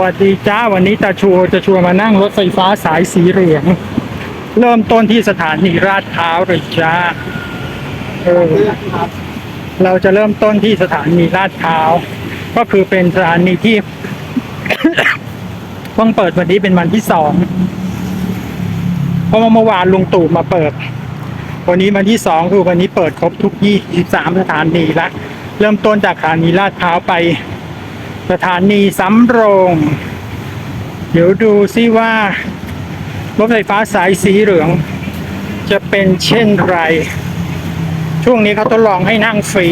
วัสดีจ้าวันนี้ตาชัวจะชวนมานั่งรถไฟฟ้าสายสีเหลือง เริ่มต้นที่สถานีราชพร้าวเลยจ้าเออเราจะเริ่มต้นที่สถานีราชพร้าว ก็คือเป็นสถานีที่เพิ่งเปิดวันนี้เป็นวันที่สองเพราะว่าเมื่อวานลุงตู่มาเปิด วันนี้วันที่สองคือวันนี้เปิดครบทุกยี่สิบสามสถานีละเริ่มต้นจากสถานีลาดพร้าวไป สถานีสำโรง เดี๋ยวดูซิว่ารถไฟฟ้าสายสีเหลือง จะเป็นเช่นไร ช่วงนี้เขาทดลองให้นั่งฟรี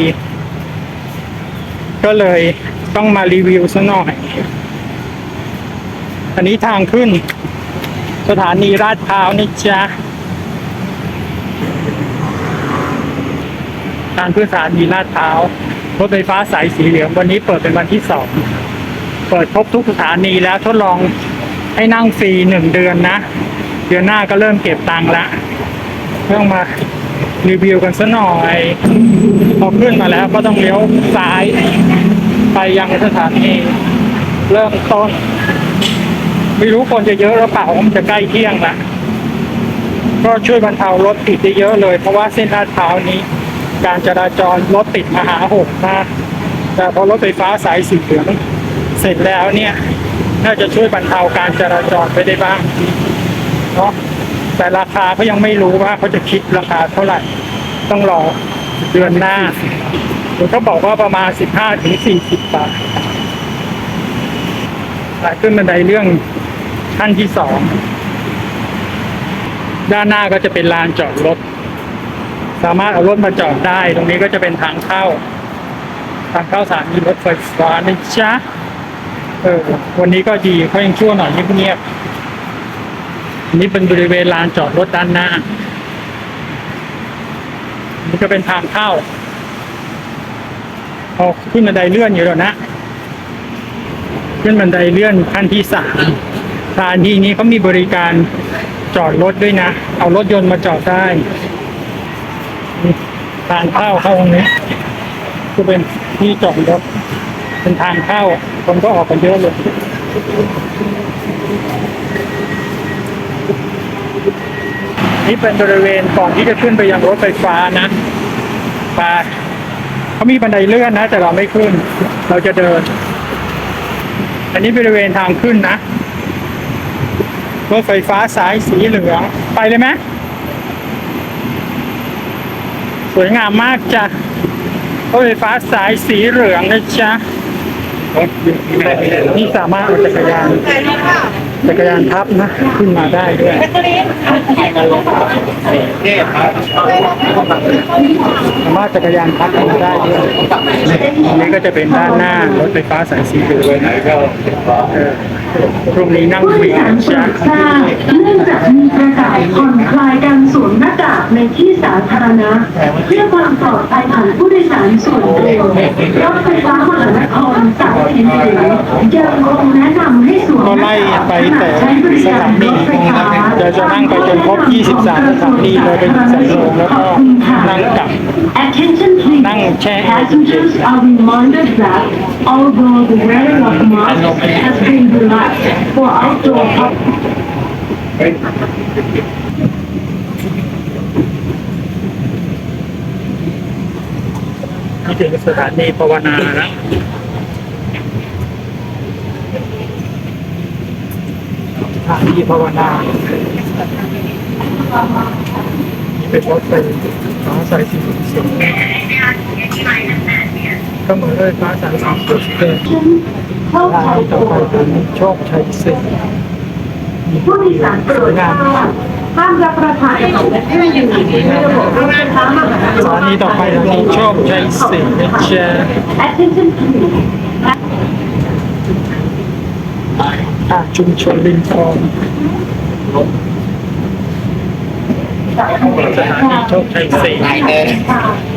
ก็เลยต้องมารีวิวซะหน่อย อันนี้ทางขึ้น สถานีราชพร้าวนี่จ้ะทางขึ้นสถานีลาดพร้าว รถไฟฟ้าสายสีเหลืองวันนี้เปิดเป็นวันที่สองเปิดครบทุกสถานีแล้วทดลองให้นั่งฟรีหนึ่งเดือนนะ เดือนหน้าก็เริ่มเก็บตังค์ละต้องมารีวิวกันซะหน่อยพอขึ้นมาแล้วก็ต้องเลี้ยวซ้ายไปยังสถานีเริ่มต้น ไม่รู้คนจะเยอะหรือเปล่าเพราะมันจะใกล้เที่ยงละก็ช่วยบรรเทารถติดได้เยอะเลย เพราะว่าเส้นลาดพร้าวนี้ การจราจรรถติดมหาหกมากแต่พอรถไฟฟ้าสายสีเหลืองเสร็จแล้วเนี่ย น่าจะช่วยบรรเทาการจราจรไปได้บ้างเนาะแต่ราคาเขายังไม่รู้ว่าเขาจะคิดราคาเท่าไหร่ ต้องรอเดือนหน้าเขาบอกว่าประมาณสิบห้าถึงสี่สิบบาทแต่ขึ้นบันไดเรื่องขั้นที่สอง ด้านหน้าก็จะเป็นลานจอดรถ สามารถเอารถมาจอดได้ ตรงนี้ก็จะเป็นทางเข้า ทางเข้าสถานีรถไฟฟ้านะจ๊ะเออวันนี้ก็ดีเขายังชั่วหน่อยเงียบๆนนี้เป็นบริเวณลานจอดรถด้านหน้านี่ก็เป็นทางเข้าพอขึ้นบันไดเลื่อนอยู่แล้วนะ ขึ้นบันไดเลื่อนขั้นที่สามสถานีนี้เขามีบริการจอดรถด้วยนะ เอารถยนต์มาจอดได้ ทางเข้าเข้าตรงนี้ก็เป็นที่จอดรถเป็นทางเข้าคนก็ออกกันเยอะเลยนี่เป็นบริเวณก่อนที่จะขึ้นไปยังรถไฟฟ้านะไปเขามีบันไดเลื่อนนะ แต่เราไม่ขึ้น เราจะเดิน อันนี้บริเวณทางขึ้นนะ รถไฟฟ้าสายสีเหลือง ไปเลยไหม สวยงามมากจ้ะรถไฟฟ้าสายสีเหลืองนะจ๊ะนี่สามารถเอาจักรยาน จักรยานพับนะ ขึ้นมาได้ด้วยสามารถจักรยานพับขึ้นมาได้ด้วยอันนี้ก็จะเป็นด้านหน้ารถไฟฟ้าสายสีเหลืองพรุ่งนี้นั่งฟรีผู้โดยสารนะโปรจ๊ะดทราบเนื่องจากมีประกาศผ่อนคลายการสวมหน้ากากในที่สาธารณะ เพื่อความปลอดภัยของผู้โดยสารส่วนรวรถไฟฟ้ามหานครสายสีเหลืองยังคงแนะนำให้สวมหน้ากากไปแต่สถานีเราจะนั่งไปจนครบ 23 สถานีเลยเป็นสายลงแล้วก็นั่งกลับ นั่งแช่แอร์นๆปถึงสถานีภาวนานะ สถานีภาวนานี่เป็นรถไฟฟ้าสายสีสียงก็เหมือนรถไฟฟ้าสายสีสียงเกินเข้าทางต่อไปเป็นโชคชัยสิงห์ผู้โดยสารโปรดทราบห้ามรับประทานอาหารและเครื่องดื่มในระบบรถไฟฟ้ามหานคสถารนีต่อไปสถานีโชคชัยสิงห์นะจ๊ะ Attention please อะชุมชนริมคลองสถานีโชคชัยสิงห์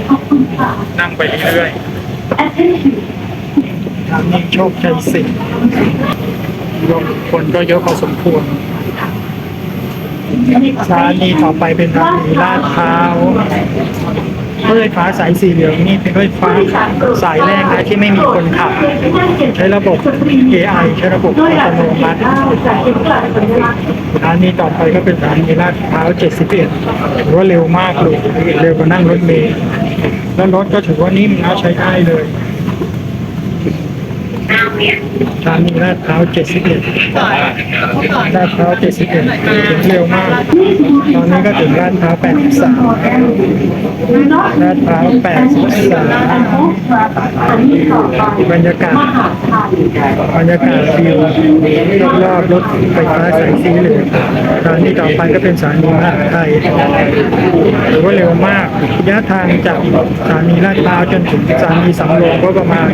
ขอบคุณค่ะนั่งไปเรื่อย Attention ๆทางนี้โชคชัยสิงห์รวมคนก็เยอะพอสมควรสถานีต่อไปเป็นสถานีลาดพร้าว รถไฟฟ้าสายสีเหลืองนี่เป็นรถไฟฟ้าสายแรกนะที่ไม่มีคนขับ ใช้ระบบ AI ใช้ระบบอัตโนมัติสถานีต่อไปก็เป็นสถานีลาดพร้าว 71ถือว่าเร็วมากเลยเร็วกว่านั่งรถเมล์แล้วรถก็ถือว่านิ่มนะใช้ได้เลย สถานีลาดพร้าว71ลาดพร้าว71ถึงเร็วมาก ตอนนี้ก็ถึงลาดพร้าว83ลาดพร้าว83บรรยากาศบรรยากาศวิวรอบๆรถไฟฟ้าสายสีเหลืองสถานีต่อไปก็เป็นสถานีมหาไทยหรือว่าเร็วมากระยะทางจากสถานีลาดพร้าวจนถึงสถานีสำโรงก็ประมาณ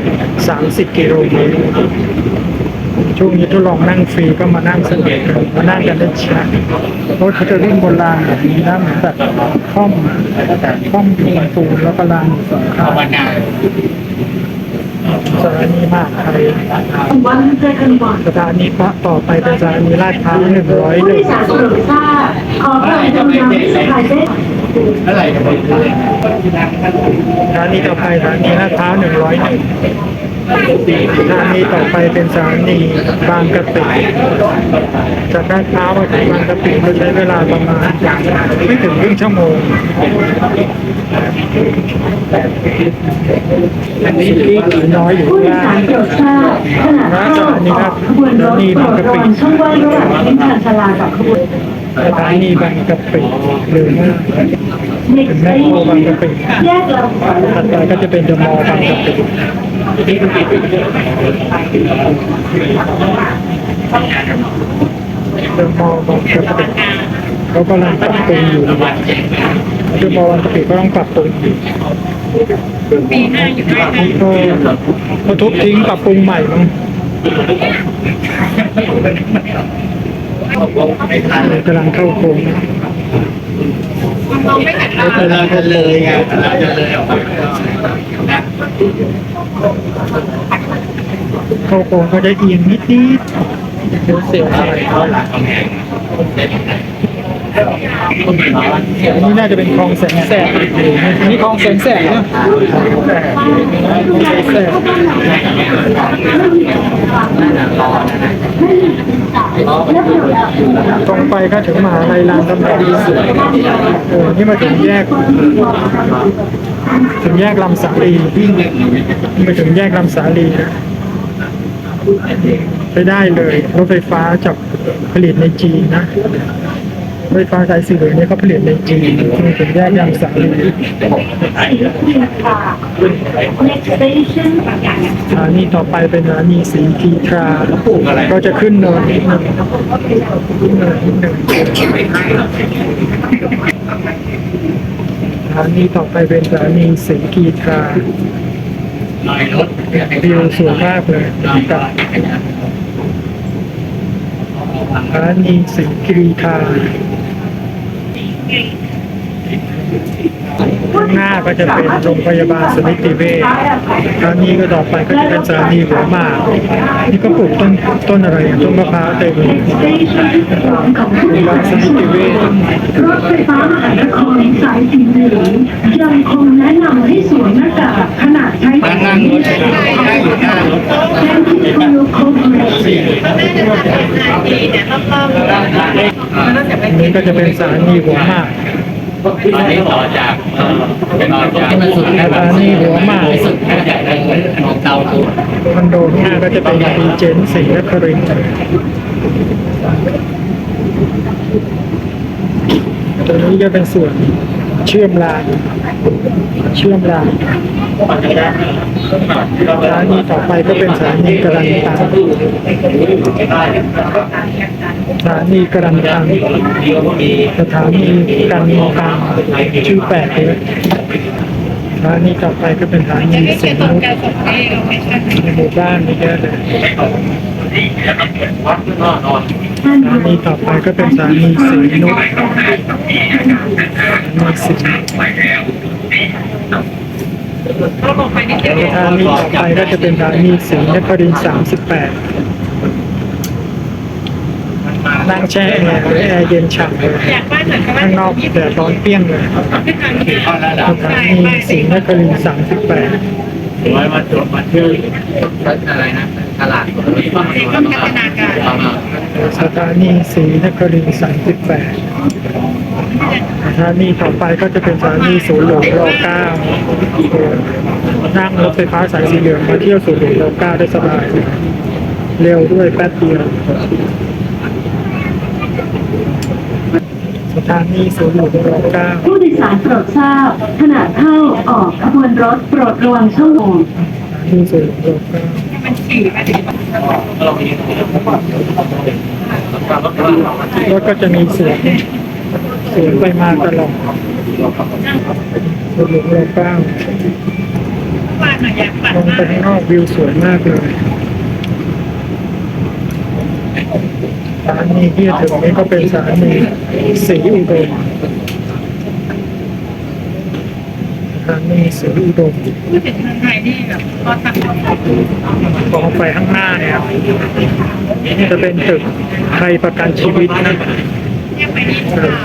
30 กิโลเมตรช่วงนี้ทดลองนั่งฟรีก็มานั่งสนุกกันมานั่งกันได้ช้ารถเขาจะวิ่งบนรางแบบนี้นะเหมือนแบบคล่อมคล่อมอยู่บนปูนแล้วก็รางอยู่สองข้างสถานีมหาไทย One second one สถานีพระต่อไปเป็นสถานีลาดพร้าวหนึ่งร้อยหผู้นึ่โดงยสารโปรดทราบขอความกรุณาสายเด็กสถานีต่อไปสถานีลาดพร้าวหนึ่งร้อยหนึ่ง สถานีต่อไปเป็นสถานีบางกะปิจากลาดพร้าวมาถึงบางกะปิเราใช้เวลาประมาณไม่ถึงครึ่งชั่วโมงอันนี้น้อยอยู่ผู้โดยข้างสารโปรดทราบขณะเข้าออกขบวนรถโปรดระวังช่องว่างระหว่างทิ้งชานชาลากับขบวนสถานีบางกะปิหรือ ว่า Next station แยกลำสายถัดไปก็จะเป็นเดอะมอลล์บางกะปิเดอะมอลล์บางกะปิเขากำลังปรับปรุงอยู่เดอะมอลล์บางกะปิก็ต้องปรับปรุงอยู่ก็เขาทุบทิ้งปรับปรุงใหม่มั้งกำลังเข้าโค้งนะ กำลังเข้าโค้งเข้าโค้งก็จะเอียงนิดนิดเดียวเสียวอะไร อันนี้น่าจะเป็นคลองแสงแสบอันนี้คลองแสงแสบนะแสบแสตรงไปก็ถึงมหาลัยรามคำแหงเออนี่มาถึงแยก ถึงแยกลำสาลีไปถึงแยกลำสาลีนะไปได้เลยรถไฟฟ้าจากผลิตในจีนนะ ไฟฟ้าสายสีเหลืองนี่เขาผลิตในจีนถึงแยกลำสาลีสถานีต่อไปเป็นสถานีสีกีทราก็จะขึ้นเนินนิดหนึ่งขึ้นเนินนิดหนึ่งสถานีต่อไปเป็นสถานีสีกีทราวิวสวยมากเลยกับสถานีสีกีทรา ข้างหน้าก็จะเป็นโรงพยาบาลสมิติเวชสถานีก็ต่อไปก็จะเป็นสถานีหัวหมากนี่ก็ปลูกต้นต้นอะไรต้นมะพร้าวเต็มเลย station ของผู้โดยสารส่วนรวมรถไฟฟ้ามหานครสายสีเหลืองยังคงแนะนำให้สวมหน้ากากขณะใช้บริการแจ้งที่คุณลูกคอมเพลสอันนี้ก็จะเป็นสถานีหัวหมาก ตอนนี้ต่อจากเป็นตอนที่มันสุดสถานีหัวมากสุดใหญ่เลยของเตาตัวคอนโดหน้าก็จะเป็นดีเจนสีนครินทร์ตรงนี้จะเป็นส่วนเชื่อมรางเชื่อมราง สถานีต่อไปก็เป็นสถานีกรันตังสถานีกรันตังสถานีกันตังชื่อแปลกเลยสถานีต่อไปก็เป็นสถานีสมมุติในหมู่บ้านนี่เยอะเลยสถานีต่อไปก็เป็นสถานีสีนุชสถานีสี สถานีต่อไปก็จะเป็นสถานีสีนครินทร์สามสิบแปดนั่งต้องแช่แอร์เลยแอร์เย็นฉ่ำเลยอยากบ้านเหมือนกับว่าข้างนอกแดดร้อนเปรี้ยงเลยไม่ทำคือข้อระดับสถานีศรีนครินทร์สามสิบแปด หรือว่ามาตรวจมาเที่ยวอะไรนะตลาดสีก็พัฒนาการสถานีศรีนครินทร์สามสิบแปดสถานีต่อไปก็จะเป็นสถานีศูนย์หลวงรเก้านั่งรถไฟฟ้าสายสีเหลืองมาเที่ยวศูนย์หลวงรเก้าได้สบาย เร็วด้วยแป๊บเดียว สถานีศูนย์หลวงรเก้าผู้โดยสารโปรดทราบขณะเข้าออกขบวนรถโปรดระวังช่องโหว่สถานีศูนย์หลวงรเก้ามันขี่มาถึงรถก็จะมีเสียงเสียงไปมาตลอดศูนย์หลวงรเก้าบ้านอยากปัดมองไปข้างนอกวิวสวยมากเลย สถานีที่จะถึงนี้ก็เป็นสถานีศรีอุดมสถานีศรีอุดมพูดถึงเมืองไทยนี่แบบพอทำมองไปข้างหน้าเนี่ยจะเป็นตึกไทยประกันชีวิตนะ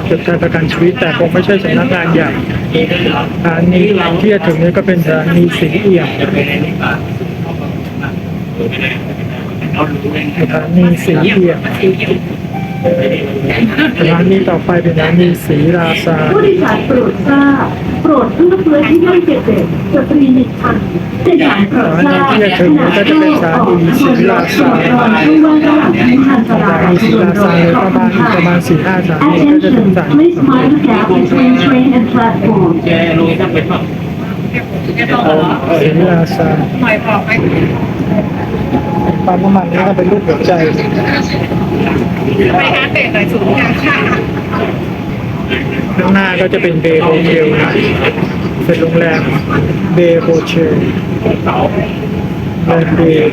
ตึกไทยประกันชีวิตแต่คงไม่ใช่สำนักงานใหญ่สถานีที่จะถึงนี้ก็เป็นสถานีสีเอี่ยม สถานีสีเอี่ยมสถานีต่อไปเป็นสถานีศรีราชาผู้โดยสารโปรดทราบโปรดเพื่อเพื่อที่นั่งเด็กๆสตรีนึ่งท่านผู้โดยารโปรดทราบขณะเข้าออกขบวนรถโปรระวังช่ว่าระหว่างทางอันตสราถายนีศรีขบวนราชาประมาณประมาณสี่ห้าสถานีก็จะถึงสถานี please mind the gap between train and platform. แกรู้ถ้าเป็นแบบจะต้องเหรอศรีราชาหน่อยบอกไปั๊มน้ำมันนี่ก็เป็นรูปหัวใจไปหาเตะหน่อยสูงกลางค่ะข้างหน้าก็จะเป็นเบย์โฮเทลนะเป็นโรงแรมเบย์โฮเทลโรงแรมเบย์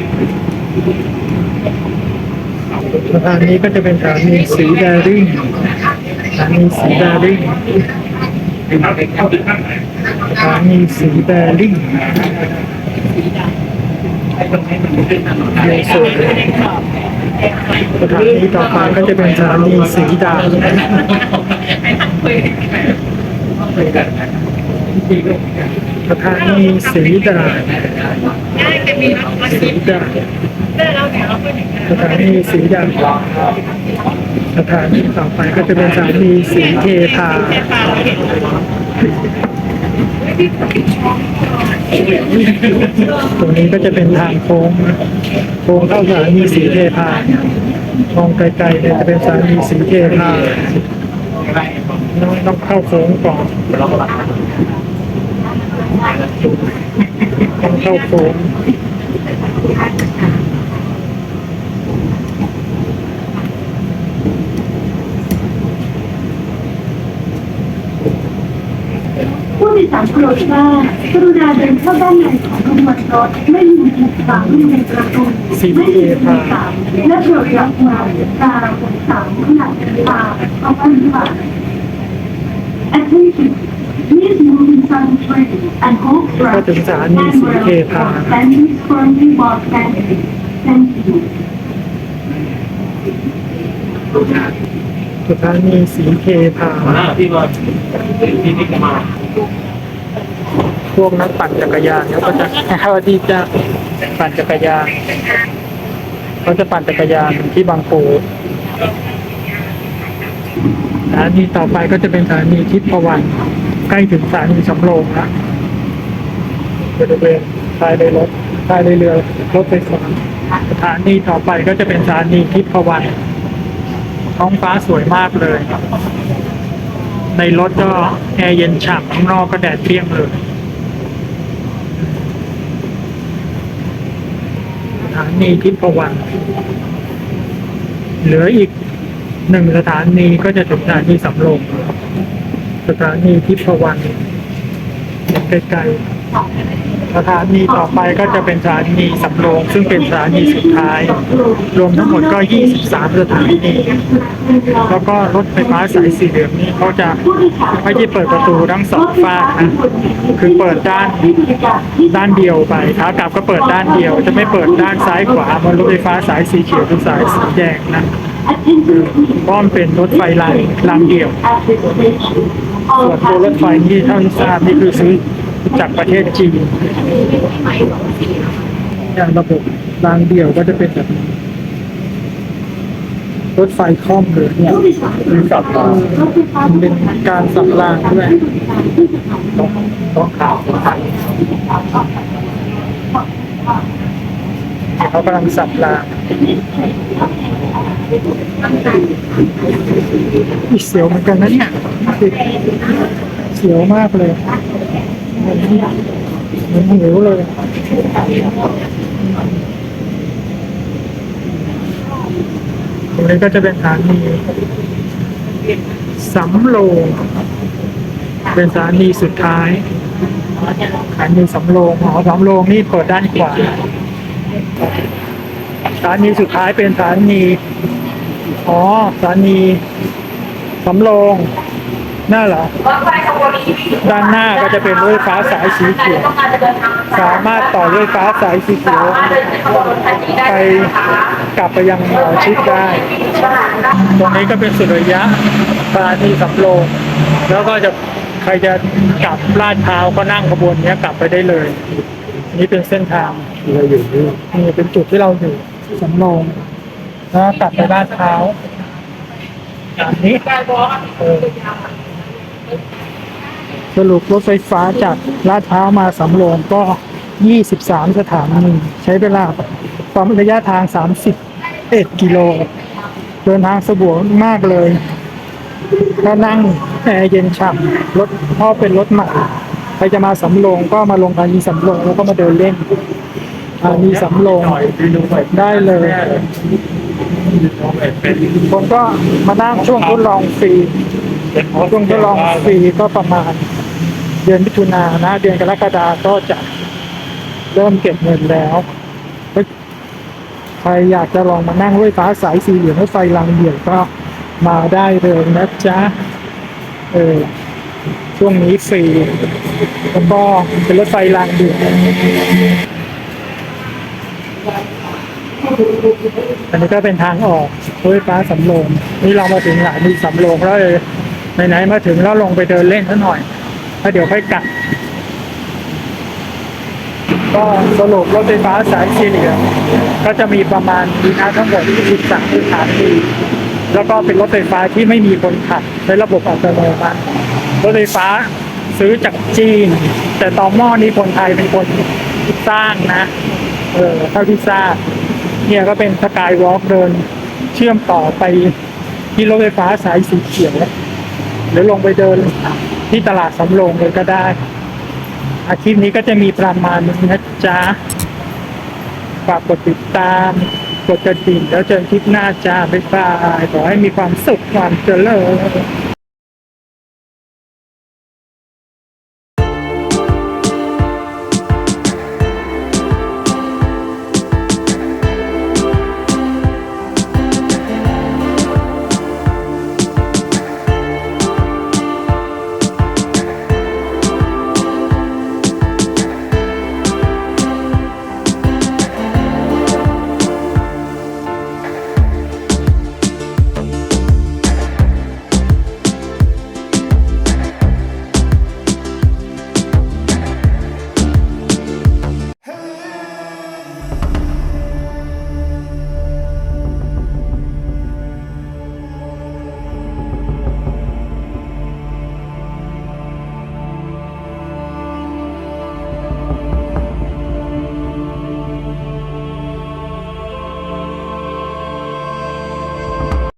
สถานีก็จะเป็นสถานีสีแดริ่งสถานีสีแดริ่งสถานีสีแดริ่ง ในส่วนสถานีต่อไปก็จะเป็นสถานีสีดาสถานีสีดาสีดาสถานีสีดาสถานีต่อไปก็จะเป็นสถานีสีเทพา ตรงนี้ก็จะเป็นทางโค้งนะโค้งเข้าสถานีสีเทพามองไกลๆเนี่ยจะเป็นสถานีสีเทพาต้องต้องเข้าโค้งก่อนต้องเข้าโค้ง ผู้โดยสาโปรดทรากรุณาเดินเข้าด้านในของขบวนรถไม่มีถูกฝังอยู่ในประตูไม่มีถูกฝังและโปรดรับไว้ตาสามขนาดตาเอาไว้ว่า Attention Please move inside train and hold ก็ถึงสถานีสีเทพา Standing firmly while standing Thank you สถานีสีเทพาที่ว่าที่นี่ก็มา พวกนักปั่นจักรยานเขาก็จะเขาที่จะปั่นจักรยานเขาจะปั่นจักรยานที่บางปูสถานีต่อไปก็จะเป็นสถานีทิพวัน ใกล้ถึงสถานีสำโรงละบริเวณภายในรถภายในเรือรถไฟฟ้าสถานีต่อไปก็จะเป็นสถานีทิพพวัน ท้องฟ้าสวยมากเลย ในรถก็แอร์เย็นฉ่ำข้างนอกก็แดดเปรี้ยงเลย สถา นีทิพวันเหลืออีกหนึ่งสถานีก็จะถึงสถานีสำโรงสถานีทิพวันใกล้ๆ สถานีต่อไปก็จะเป็นสถานีสำโรงซึ่งเป็นสถานีสุดท้าย รวมทั้งหมดก็ 23 สถานี แล้วก็รถไฟฟ้าสายสีเหลืองนี้เขาจะไม่ได้เปิดประตูทั้งสองฝากนะคือเปิดด้านด้านเดียวไปขากลับก็เปิดด้านเดียว จะไม่เปิดด้านซ้ายขวาเหมันรถไฟฟ้าสายสีเขียวหรือสายสีแดงนะ Attention please. เพราะมันเป็นรถไฟรางรางเดี่ยวส่วนตัวรถไฟ passengers ที่เท่าที่ทราบนี่คือซื้อ จากประเทศจีนอย่างระบบรางเดี่ยวก็จะเป็นแบบรถไฟคล่อมเลยเนี่ยผู้โดยสารคือสับรางเป็นการสับรางด้วยต้องต้องข่าวเขากำลังสับรางอีเสียวเหมือนกันนะเนี่ยเสียวมากเลย มันหิวเลยตรงนี้ก็จะเป็นสถานีสำโรงเป็นสถานีสุดท้ายสถานีสำโรงหอสำโรงนี่เปิดด้านขวาสถานีสุดท้ายเป็นสถานีอ๋อสถานีสำโรงน่าเหรอ ด้านหน้าก็จะเป็นรถไฟฟ้าสายสีเขียว สามารถต่อรถไฟฟ้าสายสีเขียวไปกลับไปยังหมอชิดได้ ตรงนี้ก็เป็นสุดระยะสถานีสำโรงแล้วก็จะใครจะกลับลาดพร้าวก็นั่งขบวนนี้กลับไปได้เลย นี่เป็นเส้นทางเราอยู่นี่นี่เป็นจุดที่เราอยู่สำโรงแล้วกลับไปลาดพร้าวอันนี้ สรุปรถไฟฟ้าจากลาดพร้าวมาสำโรงก็ 23 สถานีใช้เวลาความระยะทาง 31 กิโล เดินทางสะดวกมากเลยถ้านั่งแอร์เย็นฉ่ำรถเพราะเป็นรถใหม่ใครจะมาสำโรงก็มาลงทานีสำโรงแล้วก็มาเดินเล่นทานีสำโรงได้เลยผมก็มานั่งช่วงทดลองฟรีช่วงทดลองฟรีก็ประมาณ เดือนมิถุนานนะ เดือนกรกฎาก็จะเริ่มเก็บเงินแล้วใครอยากจะลองมานั่งรถไฟฟ้าสายสีเหลืองรถไฟรางเดี่ยวก็มาได้เลยนะจ๊ะเออช่วงนี้ฟรีแล้วก็เป็นรถไฟรางเดี่ยวอันนี้ก็เป็นทางออกรถไฟฟ้าสำโรงนี่เรามาถึงหลายมีสำโรงแล้วเลยไหนๆมาถึงแล้วลงไปเดินเล่นซะหน่อย แล้วเดี๋ยวค่อยกลับ ก็สรุปรถไฟฟ้าสายสีเหลืองก็จะมีประมาณมีนะทั้งหมด23สถานีแล้วก็เป็นรถไฟฟ้าที่ไม่มีคนขับใช้ระบบอัตโนมัติรถไฟฟ้าซื้อจากจีน แต่ต่อหม้อนี้คนไทยเป็นคนสร้างนะ เออเท่าที่ทราบเนี่ยก็เป็นสกายวอล์กเดินเชื่อมต่อไปที่รถไฟฟ้าสายสีเขียวหรือลงไปเดิน ที่ตลาดสำโรงเลยก็ได้ อาชีพนี้ก็จะมีประมาณนี้นะจ๊ะ ฝากกดติดตาม กดกระดิ่งแล้วเจอคลิปหน้าจ้าบ๊ายบายขอให้มีความสุขความเจริญ